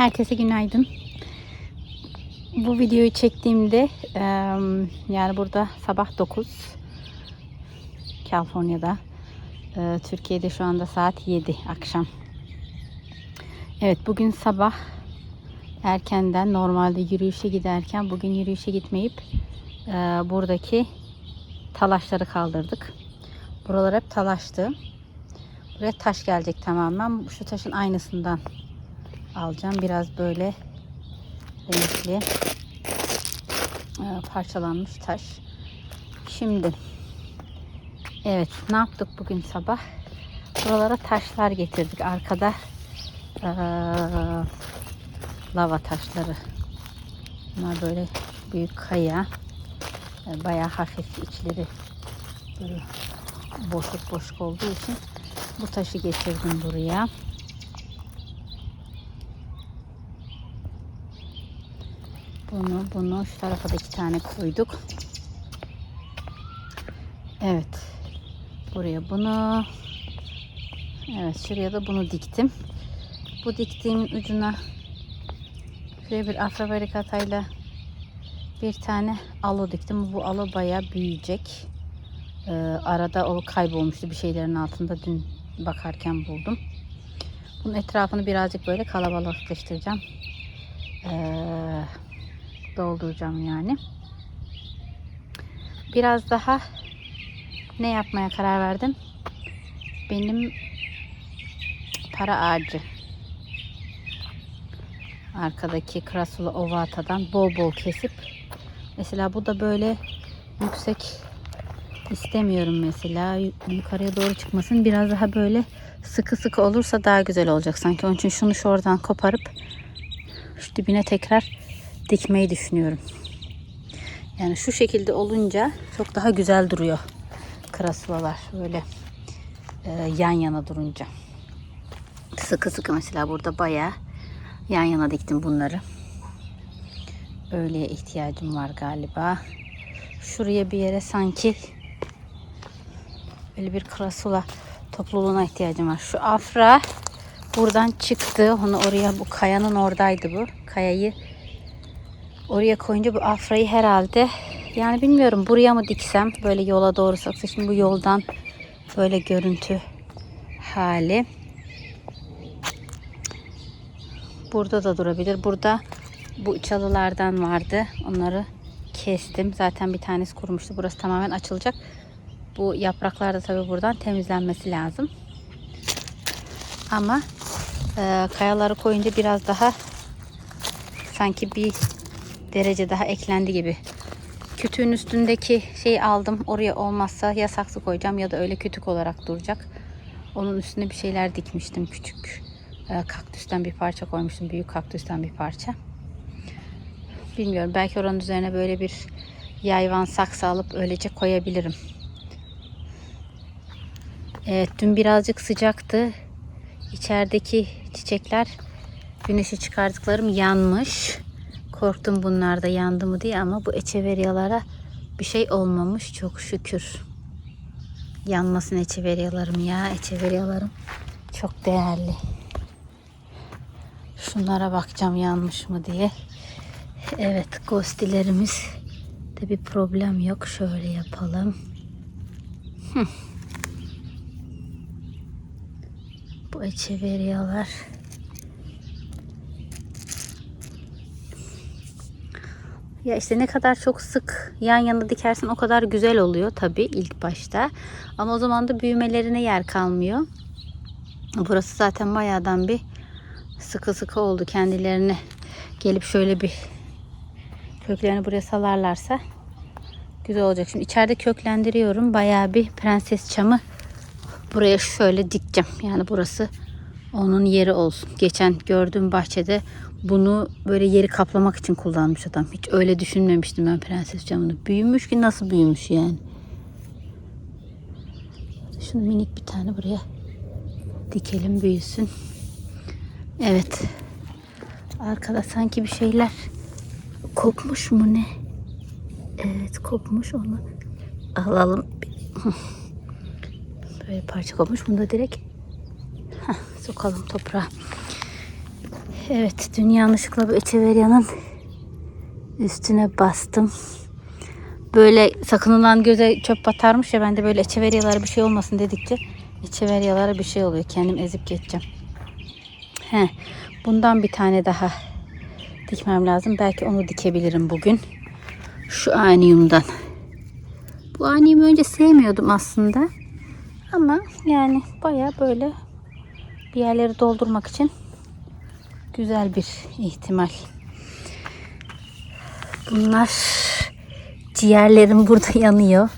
Herkese günaydın. Bu videoyu çektiğimde yani burada sabah 9 Kaliforniya'da Türkiye'de şu anda saat 7 akşam. Evet bugün sabah erkenden normalde yürüyüşe giderken bugün yürüyüşe gitmeyip buradaki talaşları kaldırdık. Buralar hep talaştı. Buraya taş gelecek tamamen. Şu taşın aynısından alacağım. Biraz böyle renkli e, parçalanmış taş. Şimdi evet ne yaptık bugün sabah? Buralara taşlar getirdik. Arkada e, lava taşları. Bunlar böyle büyük kaya. E, bayağı hafif içleri böyle boşluk boşluk olduğu için bu taşı getirdim buraya. Bunu bunu şu tarafa da iki tane koyduk. Evet. Buraya bunu Evet şuraya da bunu diktim. Bu diktiğimin ucuna şöyle bir afrobarikatayla bir tane alo diktim. Bu alo bayağı büyüyecek. Ee, arada o kaybolmuştu bir şeylerin altında dün bakarken buldum. Bunun etrafını birazcık böyle kalabalıklaştıracağım. Ee, dolduracağım yani. Biraz daha ne yapmaya karar verdim? Benim para ağacı. Arkadaki Krasula Ovata'dan bol bol kesip mesela bu da böyle yüksek istemiyorum mesela yukarıya doğru çıkmasın biraz daha böyle sıkı sıkı olursa daha güzel olacak sanki onun için şunu şuradan koparıp şu dibine tekrar dikmeyi düşünüyorum. Yani şu şekilde olunca çok daha güzel duruyor krasulalar böyle e, yan yana durunca. Sıkı sıkı mesela burada bayağı yan yana diktim bunları. Öyle ihtiyacım var galiba. Şuraya bir yere sanki böyle bir krasula topluluğuna ihtiyacım var. Şu afra buradan çıktı. Onu oraya bu kayanın oradaydı bu. Kayayı Oraya koyunca bu afrayı herhalde yani bilmiyorum buraya mı diksem böyle yola doğru saksı. Şimdi bu yoldan böyle görüntü hali. Burada da durabilir. Burada bu çalılardan vardı. Onları kestim. Zaten bir tanesi kurumuştu. Burası tamamen açılacak. Bu yapraklar da tabii buradan temizlenmesi lazım. Ama e, kayaları koyunca biraz daha sanki bir derece daha eklendi gibi. Kütüğün üstündeki şeyi aldım. Oraya olmazsa ya saksı koyacağım ya da öyle kütük olarak duracak. Onun üstüne bir şeyler dikmiştim. Küçük e, kaktüsten bir parça koymuştum. Büyük kaktüsten bir parça. Bilmiyorum. Belki oranın üzerine böyle bir yayvan saksı alıp öylece koyabilirim. Evet dün birazcık sıcaktı. İçerideki çiçekler güneşi çıkardıklarım yanmış. Korktum bunlar da yandı mı diye ama bu eçeveryalara bir şey olmamış çok şükür. Yanmasın eçeveryalarım ya eçeveryalarım çok değerli. Şunlara bakacağım yanmış mı diye. Evet gostilerimiz de bir problem yok. Şöyle yapalım. Hı. Bu eçeveryalar Ya işte ne kadar çok sık yan yana dikersen o kadar güzel oluyor tabii ilk başta. Ama o zaman da büyümelerine yer kalmıyor. Burası zaten bayağıdan bir sıkı sıkı oldu kendilerine. Gelip şöyle bir köklerini buraya salarlarsa güzel olacak. Şimdi içeride köklendiriyorum. Bayağı bir prenses çamı buraya şöyle dikeceğim. Yani burası onun yeri olsun. Geçen gördüğüm bahçede bunu böyle yeri kaplamak için kullanmış adam. Hiç öyle düşünmemiştim ben prenses camını. Büyümüş ki nasıl büyümüş yani. Şunu minik bir tane buraya dikelim büyüsün. Evet. Arkada sanki bir şeyler kopmuş mu ne? Evet kopmuş onu alalım. Böyle parça kopmuş. Bunu da direkt heh, sokalım toprağa. Evet dün yanlışlıkla bu Echeverria'nın üstüne bastım. Böyle sakınılan göze çöp batarmış ya ben de böyle Echeverria'lara bir şey olmasın dedikçe Echeverria'lara bir şey oluyor. Kendim ezip geçeceğim. He, bundan bir tane daha dikmem lazım. Belki onu dikebilirim bugün. Şu aniyumdan. Bu aniyumu önce sevmiyordum aslında. Ama yani baya böyle bir yerleri doldurmak için güzel bir ihtimal. Bunlar ciğerlerim burada yanıyor.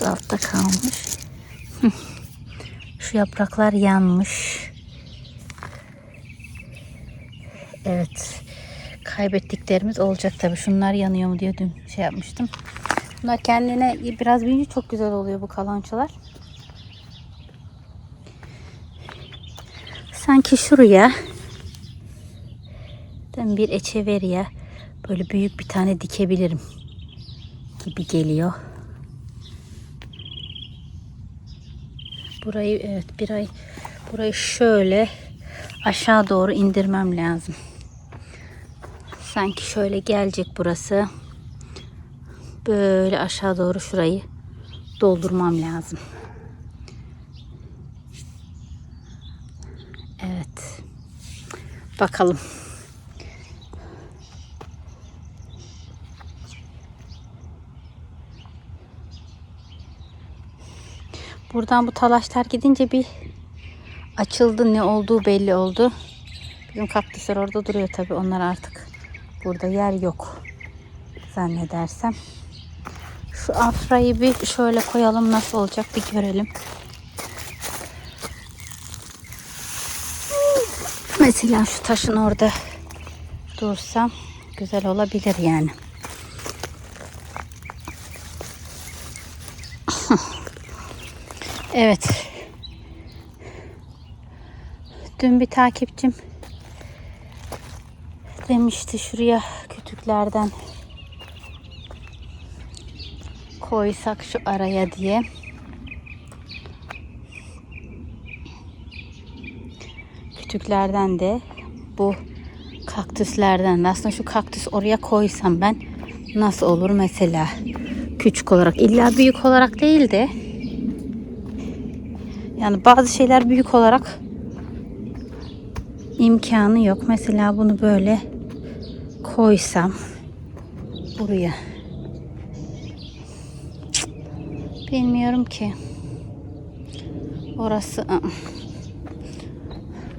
Bu altta kalmış. Şu yapraklar yanmış. Evet. Kaybettiklerimiz olacak tabii. Şunlar yanıyor mu diye dün şey yapmıştım. Bunlar kendine biraz büyüyünce çok güzel oluyor bu kalançalar. Sanki şuraya bir echeveria böyle büyük bir tane dikebilirim gibi geliyor. Burayı evet bir ay burayı şöyle aşağı doğru indirmem lazım. Sanki şöyle gelecek burası. Böyle aşağı doğru şurayı doldurmam lazım. Evet. Bakalım. Buradan bu talaşlar gidince bir açıldı. Ne olduğu belli oldu. Bizim kaktüsler orada duruyor tabii. Onlar artık burada yer yok. Zannedersem. Şu afrayı bir şöyle koyalım. Nasıl olacak bir görelim. Mesela şu taşın orada dursam güzel olabilir yani. Evet. Dün bir takipçim demişti şuraya kütüklerden koysak şu araya diye. Kütüklerden de bu kaktüslerden de aslında şu kaktüs oraya koysam ben nasıl olur mesela küçük olarak illa büyük olarak değil de yani bazı şeyler büyük olarak imkanı yok. Mesela bunu böyle koysam buraya. Bilmiyorum ki. Orası.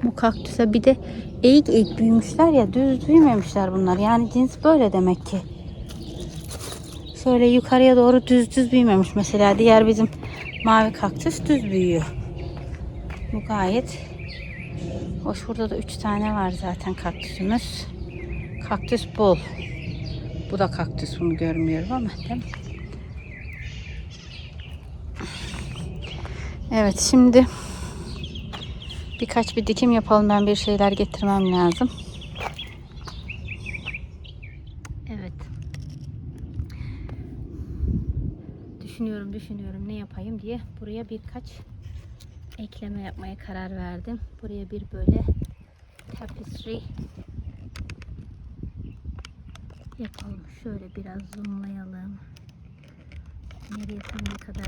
Bu kaktüse bir de eğik eğik büyümüşler ya düz büyümemişler bunlar. Yani cins böyle demek ki. Şöyle yukarıya doğru düz düz büyümemiş. Mesela diğer bizim mavi kaktüs düz büyüyor. Bu gayet hoş. Burada da 3 tane var zaten kaktüsümüz. Kaktüs bol. Bu da kaktüs bunu görmüyorum ama değil mi? Evet şimdi birkaç bir dikim yapalım. Ben bir şeyler getirmem lazım. Evet. Düşünüyorum düşünüyorum ne yapayım diye buraya birkaç ekleme yapmaya karar verdim. Buraya bir böyle tapestry yapalım. Şöyle biraz zoomlayalım. Nereye tam ne kadar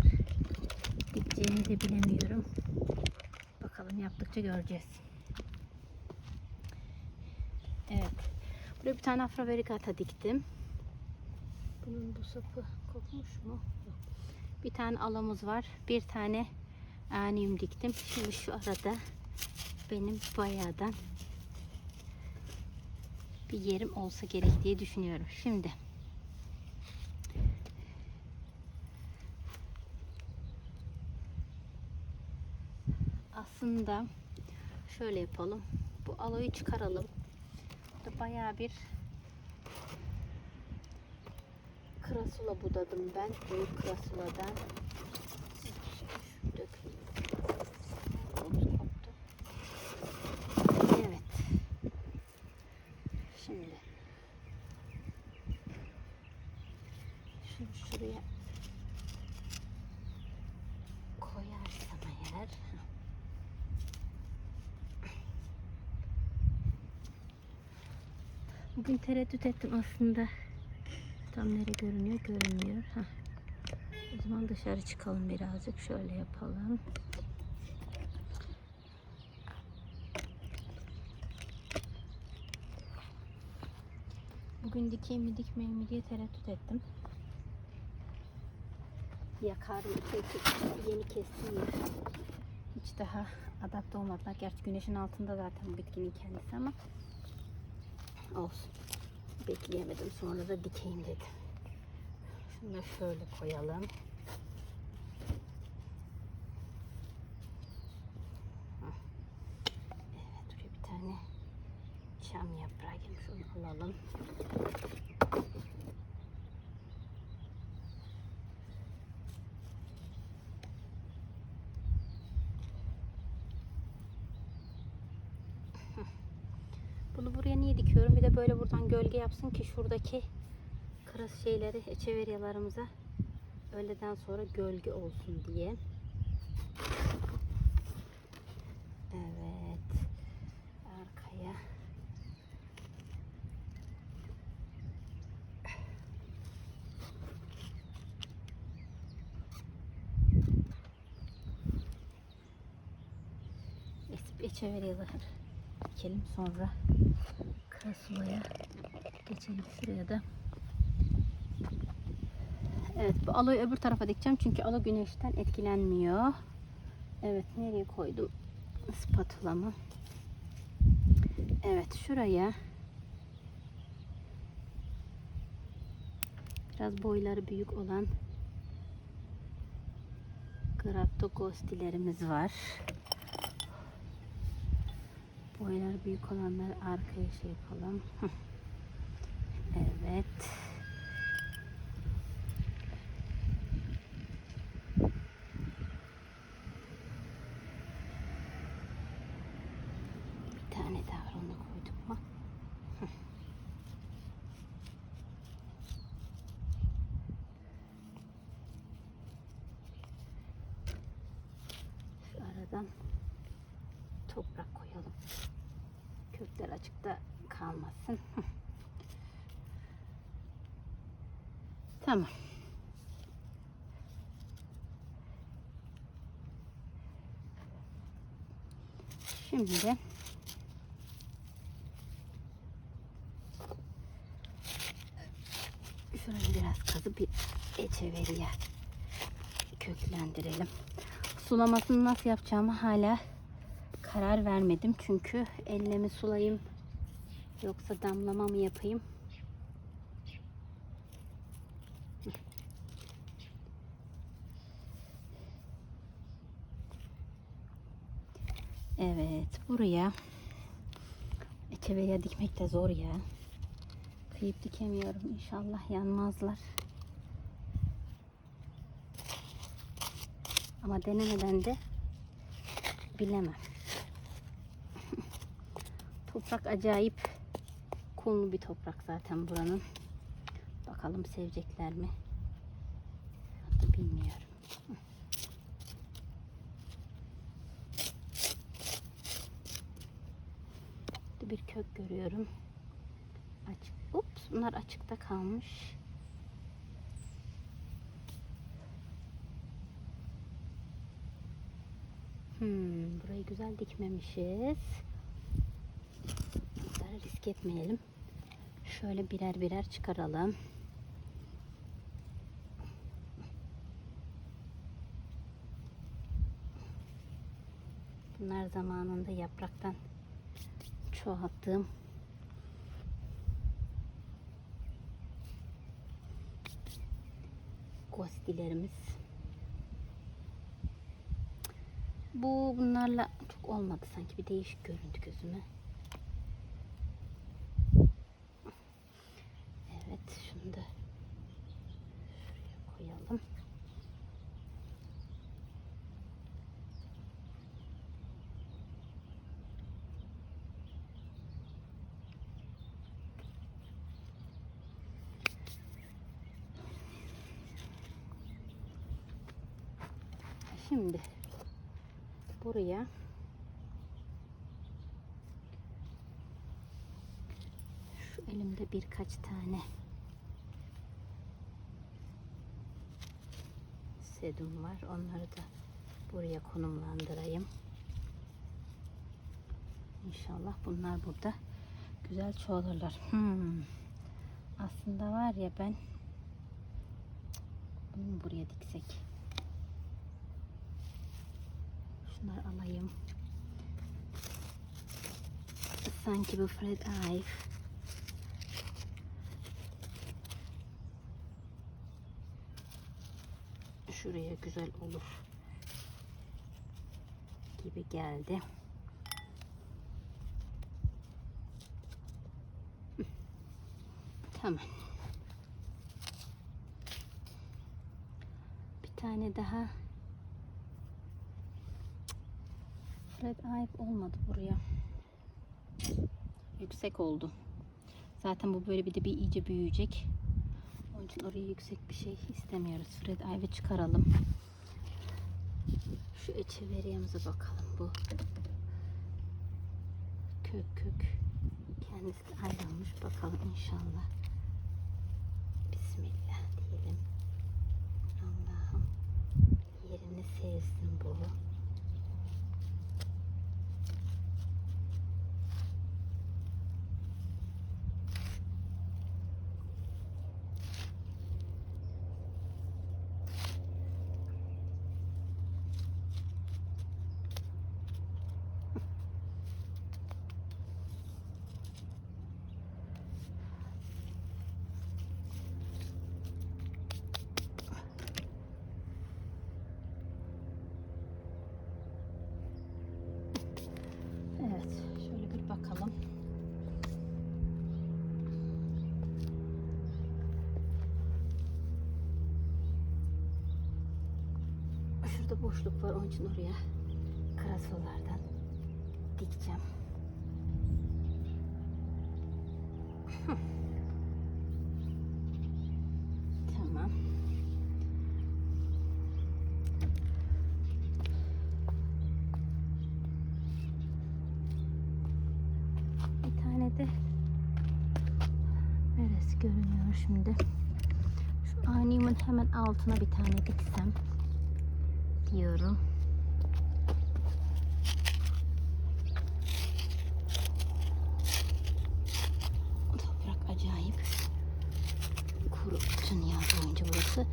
gideceğini de bilemiyorum. Yaptıkça göreceğiz. Evet. Buraya bir tane afra vericata diktim. Bunun bu sapı kopmuş mu? Yok. Bir tane alamız var. Bir tane aniyum diktim. Şimdi şu arada benim bayağıdan bir yerim olsa gerek diye düşünüyorum. Şimdi aslında şöyle yapalım. Bu aloyu çıkaralım. Burada bayağı bir krasula budadım ben. Büyük krasuladan. Dökeyim. Oldu, koptu. Evet. Şimdi şunu şuraya koyarsam eğer Bugün tereddüt ettim aslında. Tam nere görünüyor görünmüyor. Heh. O zaman dışarı çıkalım birazcık. Şöyle yapalım. Bugün dikeyim mi dikmeyeyim mi diye tereddüt ettim. Yakar mı kesip yeni kestim ya. Hiç daha adapte olmadılar. Gerçi güneşin altında zaten bu bitkinin kendisi ama olsun. Bekleyemedim. Sonra da dikeyim dedim. Şunu da şöyle koyalım. Hah. Evet bir tane çam yaprağı gelmiş. Onu alalım. Bunu buraya niye dikiyorum? Bir de böyle buradan gölge yapsın ki şuradaki kırıs şeyleri, echeveryalarımıza öğleden sonra gölge olsun diye. Evet. Arkaya. Esip echeveryaları dikelim sonra Kasula'ya geçelim şuraya da. Evet bu aloyu öbür tarafa dikeceğim çünkü alo güneşten etkilenmiyor. Evet nereye koydum spatulamı? Evet şuraya biraz boyları büyük olan Graptogostilerimiz var. Boylar büyük olanları arkaya şey yapalım. Evet. Bir tane daha onu koyduk mu? Şu aradan toprak koyalım. Kökler açıkta kalmasın. Tamam. Şimdi şöyle biraz kazıp bir eçeveriye köklendirelim. Sulamasını nasıl yapacağımı hala karar vermedim. Çünkü elle mi sulayayım yoksa damlama mı yapayım? Evet buraya eçeveriye dikmek de zor ya. Kıyıp dikemiyorum. İnşallah yanmazlar. Ama denemeden de bilemem. Toprak acayip kumlu bir toprak zaten buranın. Bakalım sevecekler mi? Bilmiyorum. Bir kök görüyorum. Açık. Ups, bunlar açıkta kalmış. Hmm, burayı güzel dikmemişiz. Risk etmeyelim. Şöyle birer birer çıkaralım. Bunlar zamanında yapraktan çoğalttığım gostilerimiz. Bu bunlarla çok olmadı sanki bir değişik göründü gözüme. Evet şunu şuraya koyalım. Şimdi buraya şu Elimde birkaç tane sedum var. Onları da buraya konumlandırayım. İnşallah bunlar burada güzel çoğalırlar. Hmm. Aslında var ya ben bunu buraya diksek? Şunları alayım. Sanki bu Fred Ive. Şuraya güzel olur gibi geldi. Tamam. Bir tane daha Red Eye olmadı buraya. Yüksek oldu. Zaten bu böyle bir de bir iyice büyüyecek. Onun için oraya yüksek bir şey istemiyoruz. Fred Ive'ı çıkaralım. Şu echeveriyemize bakalım bu. Kök kök. Kendisi ayrılmış. Bakalım inşallah. Bismillah diyelim. Allah'ım yerini sevsin bu. Evet, şöyle bir bakalım. Şurada boşluk var, onun için oraya karasollardan dikeceğim. Tamam. Bir tane de neresi görünüyor şimdi? Şu animin hemen altına bir tane diksem diyorum. Toprak acayip kuru bütün yaz boyunca burası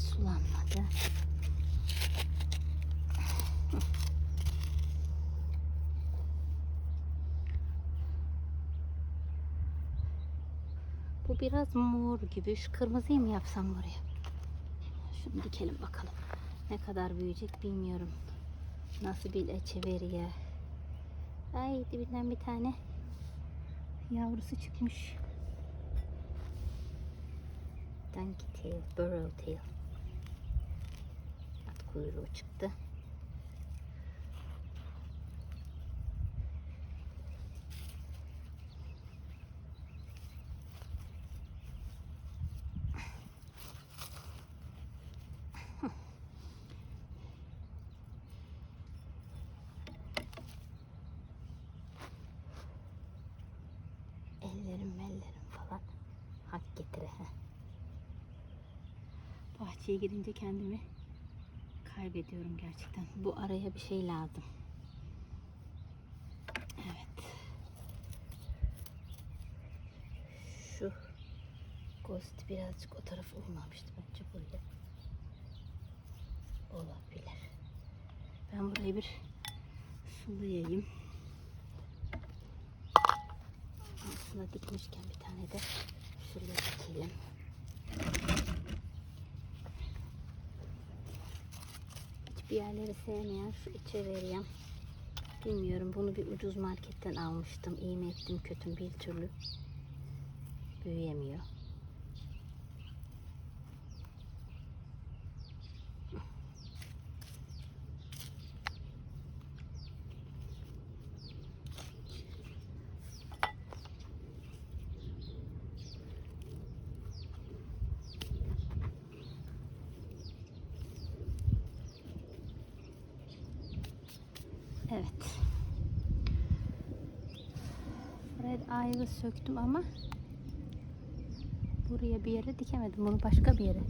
sulanmadı. Bu biraz mor gibi. Şu kırmızıyı mı yapsam buraya? Şunu dikelim bakalım. Ne kadar büyüyecek bilmiyorum. Nasıl bir eçeveriye. Ay dibinden bir tane yavrusu çıkmış. Donkey tail, burrow tail. At kuyruğu çıktı. Bahçeye girince kendimi kaybediyorum gerçekten. Bu araya bir şey lazım. Evet. Şu ghost birazcık o tarafa olmamıştı bence buraya. Olabilir. Ben burayı bir sulayayım. Aslında dikmişken bir tane de şuraya dikelim. Hiçbir yerleri sevmeyen şu içe vereyim. Bilmiyorum bunu bir ucuz marketten almıştım. İyi mi ettim kötü mü bir türlü büyüyemiyor. Ayva söktüm ama buraya bir yere dikemedim. Bunu başka bir yere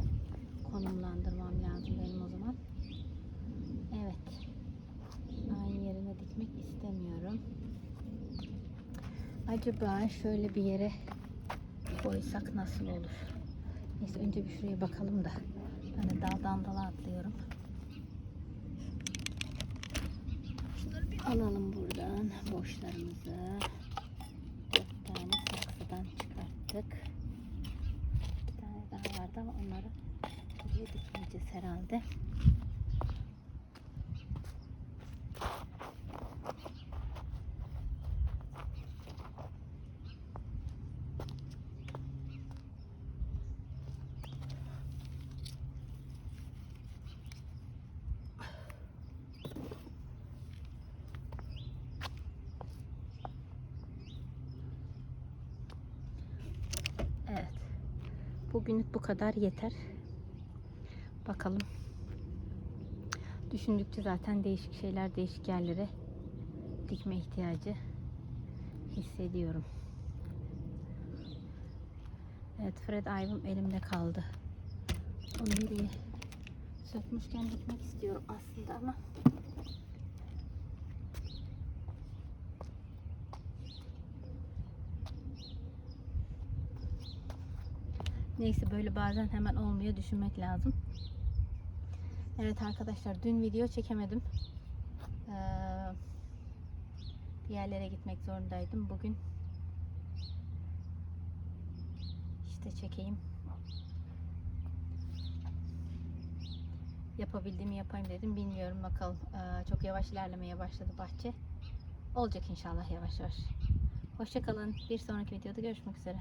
konumlandırmam lazım benim o zaman. Evet. Aynı yerine dikmek istemiyorum. Acaba şöyle bir yere koysak nasıl olur? Neyse önce bir şuraya bakalım da. Hani daldan dala atlıyorum. Alalım buradan. Boşlarımızı. Çıkarttık. Bir tane daha vardı ama onları buraya dikmeyeceğiz herhalde. Evet. Bugünlük bu kadar yeter. Bakalım. Düşündükçe zaten değişik şeyler değişik yerlere dikme ihtiyacı hissediyorum. Evet Fred Ivom elimde kaldı. Onu nereye sökmüşken dikmek istiyorum aslında ama Neyse böyle bazen hemen olmuyor düşünmek lazım. Evet arkadaşlar dün video çekemedim. Ee, bir yerlere gitmek zorundaydım. Bugün işte çekeyim. Yapabildiğimi yapayım dedim. Bilmiyorum bakalım. Ee, çok yavaş ilerlemeye başladı bahçe. Olacak inşallah yavaş yavaş. Hoşçakalın. Bir sonraki videoda görüşmek üzere.